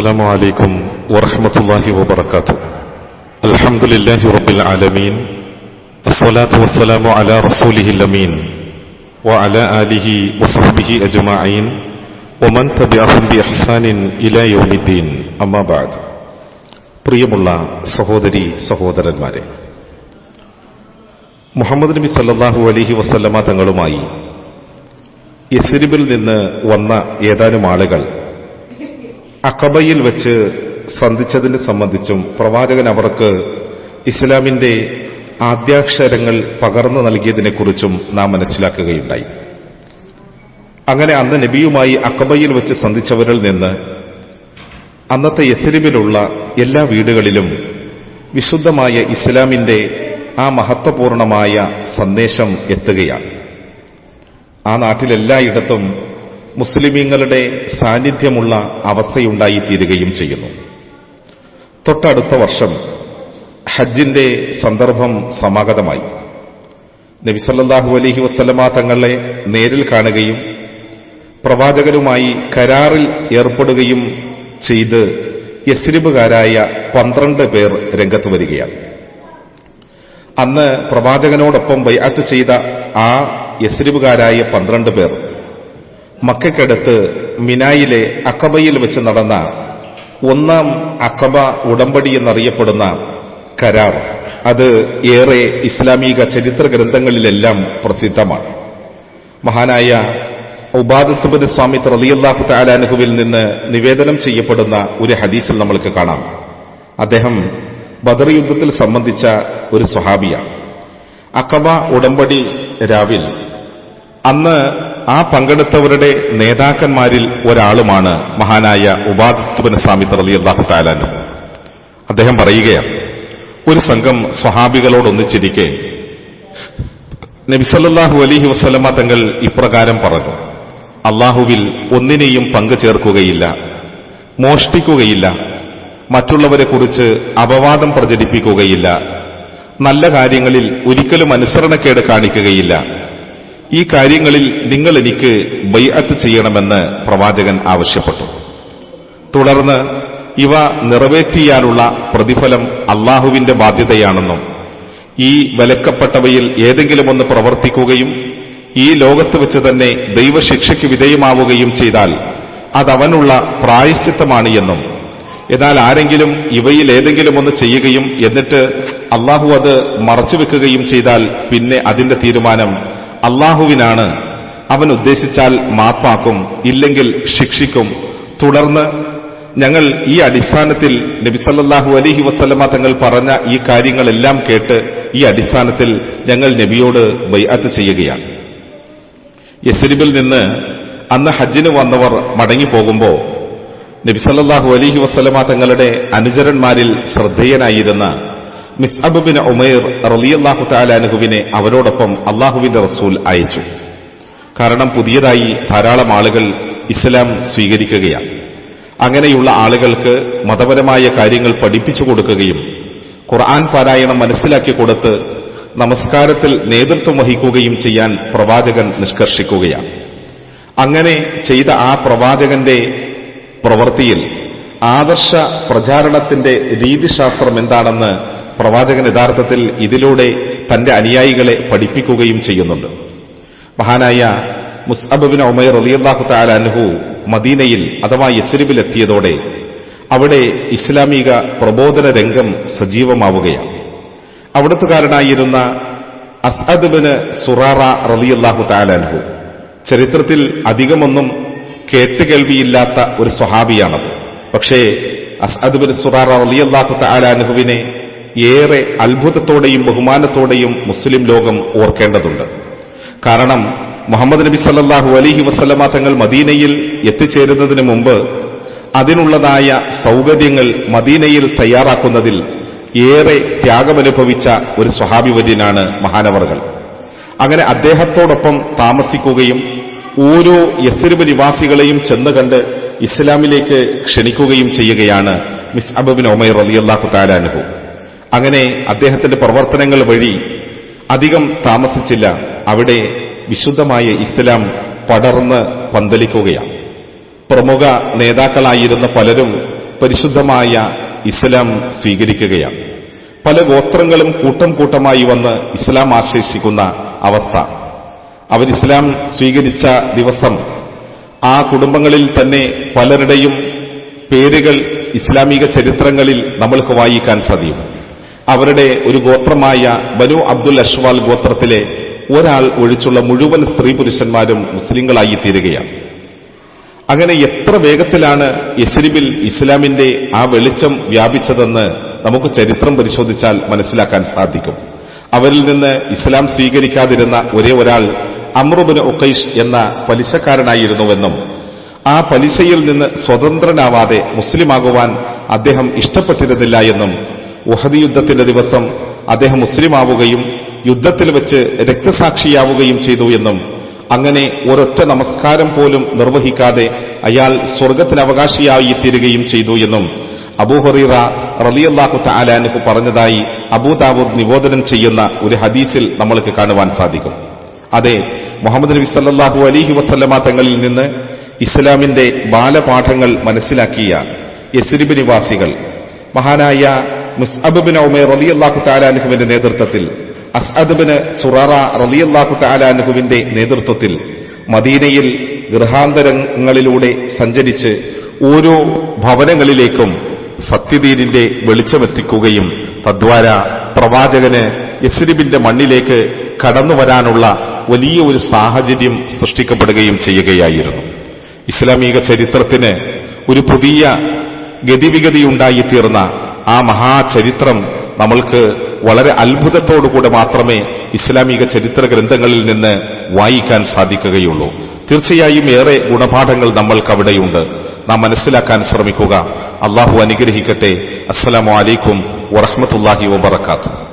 السلام عليكم ورحمة الله وبركاته الحمد لله رب العالمين الصلاة والسلام على رسوله الأمين وعلى آله وصحبه أجمعين ومن تبعهم بإحسان إلى يوم الدين أما بعد പ്രിയമുള്ള സഹോദരി സഹോദരന്മാരെ മുഹമ്മദ് നബി സല്ലല്ലാഹു അലൈഹി വസല്ലമ തങ്ങളുമായി യസ്രിബിൽ നിന്ന് വന്ന ഏതാനും ആളുകൾ അക്കബയിൽ വെച്ച് സന്ധിച്ചതിനെ സംബന്ധിച്ചും പ്രവാചകൻ അവർക്ക് ഇസ്ലാമിന്റെ ആദ്യാക്ഷരങ്ങൾ പകർന്നു നൽകിയതിനെക്കുറിച്ചും നാം മനസ്സിലാക്കുകയുണ്ടായി. അങ്ങനെ അന്ന് നബിയുമായി അക്കബയിൽ വെച്ച് സന്ധിച്ചവരിൽ നിന്ന് അന്നത്തെ യസ്രിബിലുള്ള എല്ലാ വീടുകളിലും വിശുദ്ധമായ ഇസ്ലാമിന്റെ ആ മഹത്വപൂർണമായ സന്ദേശം എത്തുകയാണ്. ആ നാട്ടിലെല്ലായിടത്തും മുസ്ലിമീങ്ങളുടെ സാന്നിധ്യമുള്ള അവസ്ഥയുണ്ടായിത്തീരുകയും ചെയ്യുന്നു. തൊട്ടടുത്ത വർഷം ഹജ്ജിന്റെ സന്ദർഭം സമാഗതമായി. നബിസല്ലാഹു അലഹി വസ്ലമ തങ്ങളെ നേരിൽ കാണുകയും പ്രവാചകരുമായി കരാറിൽ ഏർപ്പെടുകയും ചെയ്ത് യസ്രിബുകാരായ പന്ത്രണ്ട് പേർ രംഗത്ത് വരികയാണ്. അന്ന് പ്രവാചകനോടൊപ്പം ബൈഅത്ത് ചെയ്ത ആ യസ്രിബുകാരായ പന്ത്രണ്ട് പേർ മക്കയ്ക്കടുത്ത് മിനായിലെ അക്കബയിൽ വെച്ച് നടന്ന ഒന്നാം അക്കബ ഉടമ്പടി എന്നറിയപ്പെടുന്ന കരാർ. അത് ഏറെ ഇസ്ലാമിക ചരിത്ര ഗ്രന്ഥങ്ങളിലെല്ലാം പ്രസിദ്ധമാണ്. മഹാനായ ഉബാദത്തുബിന് സ്വാമി റലിയല്ലാഹു താലാനുഹുവിൽ നിന്ന് നിവേദനം ചെയ്യപ്പെടുന്ന ഒരു ഹദീസിൽ നമ്മൾക്ക് കാണാം. അദ്ദേഹം ബദർ യുദ്ധത്തിൽ സംബന്ധിച്ച ഒരു സ്വഹാബിയാണ്. അക്കബ ഉടമ്പടി രാവിൽ അന്ന് ആ പങ്കെടുത്തവരുടെ നേതാക്കന്മാരിൽ ഒരാളുമാണ് മഹാനായ ഉബാദത്തുബിന് സ്വാമി തറലി അള്ളാഹു താലാനു അദ്ദേഹം പറയുകയാണ് ഒരു സംഘം സ്വഹാബികളോടൊന്നിച്ചിരിക്കെ നബിസല്ലാഹു അലഹി വസ്ലമ തങ്ങൾ ഇപ്രകാരം പറഞ്ഞു അള്ളാഹുവിൽ ഒന്നിനെയും പങ്കു ചേർക്കുകയില്ല മോഷ്ടിക്കുകയില്ല മറ്റുള്ളവരെ കുറിച്ച് അപവാദം പ്രചരിപ്പിക്കുകയില്ല നല്ല കാര്യങ്ങളിൽ ഒരിക്കലും അനുസരണക്കേട് കാണിക്കുകയില്ല ഈ കാര്യങ്ങളിൽ നിങ്ങൾ എനിക്ക് ബൈഅത്ത് ചെയ്യണമെന്ന് പ്രവാചകൻ ആവശ്യപ്പെട്ടു. തുടർന്ന് ഇവ നിറവേറ്റിയാലുള്ള പ്രതിഫലം അള്ളാഹുവിന്റെ ബാധ്യതയാണെന്നും ഈ വിലക്കപ്പെട്ടവയിൽ ഏതെങ്കിലും ഒന്ന് പ്രവർത്തിക്കുകയും ഈ ലോകത്ത് വെച്ച് തന്നെ ദൈവശിക്ഷയ്ക്ക് വിധേയമാവുകയും ചെയ്താൽ അതവനുള്ള പ്രായശ്ചിത്തമാണ് എന്നും എന്നാൽ ആരെങ്കിലും ഇവയിൽ ഏതെങ്കിലും ഒന്ന് ചെയ്യുകയും എന്നിട്ട് അള്ളാഹു അത് മറച്ചുവെക്കുകയും ചെയ്താൽ പിന്നെ അതിന്റെ തീരുമാനം അള്ളാഹുവിനാണ് അവൻ ഉദ്ദേശിച്ചാൽ മാപ്പാക്കും ഇല്ലെങ്കിൽ ശിക്ഷിക്കും. തുടർന്ന് ഞങ്ങൾ ഈ അടിസ്ഥാനത്തിൽ നബിസല്ലാഹു അലഹി വസ്ലമ തങ്ങൾ പറഞ്ഞ ഈ കാര്യങ്ങളെല്ലാം കേട്ട് ഈ അടിസ്ഥാനത്തിൽ ഞങ്ങൾ നബിയോട് ബൈഅത്ത് ചെയ്യുകയാണ്. യസരിബിൽ നിന്ന് അന്ന് ഹജ്ജിന് വന്നവർ മടങ്ങി പോകുമ്പോൾ നബിസല്ലാഹു അലഹി വസ്ലമ തങ്ങളുടെ അനുചരന്മാരിൽ ശ്രദ്ധേയനായിരുന്ന മിസ്അബിൻ ഉമൈർ റലിയല്ലാഹു താലാനുഹുവിനെ അവരോടൊപ്പം അള്ളാഹുവിന്റെ റസൂൽ അയച്ചു. കാരണം പുതിയതായി ധാരാളം ആളുകൾ ഇസ്ലാം സ്വീകരിക്കുകയാണ്. അങ്ങനെയുള്ള ആളുകൾക്ക് മതപരമായ കാര്യങ്ങൾ പഠിപ്പിച്ചു കൊടുക്കുകയും ഖുർആൻ പാരായണം മനസ്സിലാക്കി കൊടുത്ത് നമസ്കാരത്തിൽ നേതൃത്വം വഹിക്കുകയും ചെയ്യാൻ പ്രവാചകൻ നിഷ്കർഷിക്കുകയാണ്. അങ്ങനെ ചെയ്ത ആ പ്രവാചകന്റെ പ്രവൃത്തിയിൽ ആദർശ പ്രചാരണത്തിന്റെ രീതിശാസ്ത്രം എന്താണെന്ന് പ്രവാചകൻ യഥാർത്ഥത്തിൽ ഇതിലൂടെ തന്റെ അനുയായികളെ പഠിപ്പിക്കുകയും ചെയ്യുന്നുണ്ട്. മഹാനായ മുസ്അബിൻ ഒമൈർ റലിയല്ലാഹു താലാൻഹു മദീനയിൽ അഥവാ യസ്രിബിലെത്തിയതോടെ അവിടെ ഇസ്ലാമിക പ്രബോധന രംഗം സജീവമാവുകയാണ്. അവിടുത്തുകാരനായിരുന്ന അസ്അദ്ബിന് സുറാറ റലിയല്ലാഹു താലാൻഹു ചരിത്രത്തിൽ അധികമൊന്നും കേട്ടുകേൾവിയില്ലാത്ത ഒരു സ്വഹാബിയാണത്. പക്ഷേ അസ്അദ്ബിൻ സുറാറ റലിയല്ലാഹു താലാൻഹുവിനെ ഏറെ അത്ഭുതത്തോടെയും ബഹുമാനത്തോടെയും മുസ്ലിം ലോകം ഓർക്കേണ്ടതുണ്ട്. കാരണം മുഹമ്മദ് നബി സല്ലാഹു അലഹി വസ്ലമ തങ്ങൾ മദീനയിൽ എത്തിച്ചേരുന്നതിന് മുമ്പ് അതിനുള്ളതായ സൗകര്യങ്ങൾ മദീനയിൽ തയ്യാറാക്കുന്നതിൽ ഏറെ ത്യാഗമനുഭവിച്ച ഒരു സ്വഹാബിവര്യനാണ് മഹാനവറുകൾ. അങ്ങനെ അദ്ദേഹത്തോടൊപ്പം താമസിക്കുകയും ഓരോ യസ്രിബ് നിവാസികളെയും ചെന്ന് കണ്ട് ഇസ്ലാമിലേക്ക് ക്ഷണിക്കുകയും ചെയ്യുകയാണ് മിസ് അബബിൻ ഒമൈർ അലിയല്ലാഹു താലാനുഹു അങ്ങനെ അദ്ദേഹത്തിന്റെ പ്രവർത്തനങ്ങൾ വഴി അധികം താമസിച്ചില്ല. അവിടെ വിശുദ്ധമായ ഇസ്ലാം പടർന്ന് പന്തലിക്കുകയാണ്. പ്രമുഖ നേതാക്കളായിരുന്ന പലരും പരിശുദ്ധമായ ഇസ്ലാം സ്വീകരിക്കുകയാണ്. പല ഗോത്രങ്ങളും കൂട്ടം കൂട്ടമായി വന്ന് ഇസ്ലാം ആശ്ലേഷിക്കുന്ന അവസ്ഥ. അവർ ഇസ്ലാം സ്വീകരിച്ച ദിവസം ആ കുടുംബങ്ങളിൽ തന്നെ പലരുടെയും പേരുകൾ ഇസ്ലാമിക ചരിത്രങ്ങളിൽ നമ്മൾക്ക് വായിക്കാൻ സാധിക്കും. അവരുടെ ഒരു ഗോത്രമായ ബനു അബ്ദുൽ അഷ്വാൽ ഗോത്രത്തിലെ ഒരാൾ ഒഴിച്ചുള്ള മുഴുവൻ സ്ത്രീ പുരുഷന്മാരും മുസ്ലിങ്ങളായി തീരുകയാണ് അങ്ങനെ എത്ര വേഗത്തിലാണ് യസ്രിബിൽ ഇസ്ലാമിന്റെ ആ വെളിച്ചം വ്യാപിച്ചതെന്ന് നമുക്ക് ചരിത്രം പരിശോധിച്ചാൽ മനസ്സിലാക്കാൻ സാധിക്കും. അവരിൽ നിന്ന് ഇസ്ലാം സ്വീകരിക്കാതിരുന്ന ഒരേ ഒരാൾ അമ്രുബിന് ഉക്കൈഷ് എന്ന പലിശക്കാരനായിരുന്നുവെന്നും ആ പലിശയിൽ നിന്ന് സ്വതന്ത്രനാവാതെ മുസ്ലിമാകുവാൻ അദ്ദേഹം ഇഷ്ടപ്പെട്ടിരുന്നില്ല എന്നും ഉഹദ് യുദ്ധത്തിന്റെ ദിവസം അദ്ദേഹം മുസ്ലിമാവുകയും യുദ്ധത്തിൽ വെച്ച് രക്തസാക്ഷിയാവുകയും ചെയ്തു എന്നും അങ്ങനെ ഒരൊറ്റ നമസ്കാരം പോലും നിർവഹിക്കാതെ അയാൾ സ്വർഗത്തിന് അവകാശിയായി തീരുകയും ചെയ്തു എന്നും അബൂഹറീറ റലിയല്ലാഹു താലാനുക്ക് പറഞ്ഞതായി അബൂദാബൂദ് നിബോധനം ചെയ്യുന്ന ഒരു ഹദീസിൽ നമ്മൾക്ക് കാണുവാൻ സാധിക്കും. അതെ മുഹമ്മദ് നബി സല്ലാഹു അലിഹി വസല്ലമ തങ്ങളിൽ നിന്ന് ഇസ്ലാമിന്റെ ബാലപാഠങ്ങൾ മനസ്സിലാക്കിയ യസ്രിബ് നിവാസികൾ മഹാനായ മുസ്അബിൻ ഉമേർ റലിയല്ലാഹു താലാനുഹുവിന്റെ നേതൃത്വത്തിൽ അസ്അദ്ബിന് സുറാറ റലിയല്ലാഹു താലാനുഹുവിന്റെ നേതൃത്വത്തിൽ മദീനയിൽ ഗൃഹാന്തരങ്ങളിലൂടെ സഞ്ചരിച്ച് ഓരോ ഭവനങ്ങളിലേക്കും സത്യദീനിന്റെ വെളിച്ചമെത്തിക്കുകയും തദ്വാര പ്രവാചകന് യസ്രിബിന്റെ മണ്ണിലേക്ക് കടന്നു വരാനുള്ള വലിയ ഒരു സാഹചര്യം സൃഷ്ടിക്കപ്പെടുകയും ചെയ്യുകയായിരുന്നു. ഇസ്ലാമിക ചരിത്രത്തിന് ഒരു പുതിയ ഗതിവിഗതി ഗതിവിഗതിയുണ്ടായിത്തീർന്ന ആ മഹാചരിത്രം നമ്മൾക്ക് വളരെ അത്ഭുതത്തോടുകൂടെ മാത്രമേ ഇസ്ലാമിക ചരിത്ര ഗ്രന്ഥങ്ങളിൽ നിന്ന് വായിക്കാൻ സാധിക്കുകയുള്ളൂ. തീർച്ചയായും ഏറെ ഗുണപാഠങ്ങൾ നമ്മൾക്ക് അവിടെയുണ്ട്. നാം മനസ്സിലാക്കാൻ ശ്രമിക്കുക. അള്ളാഹു അനുഗ്രഹിക്കട്ടെ. അസ്സലാമു അലൈക്കും വറഹമത്തല്ലാഹി വബർക്കാത്തു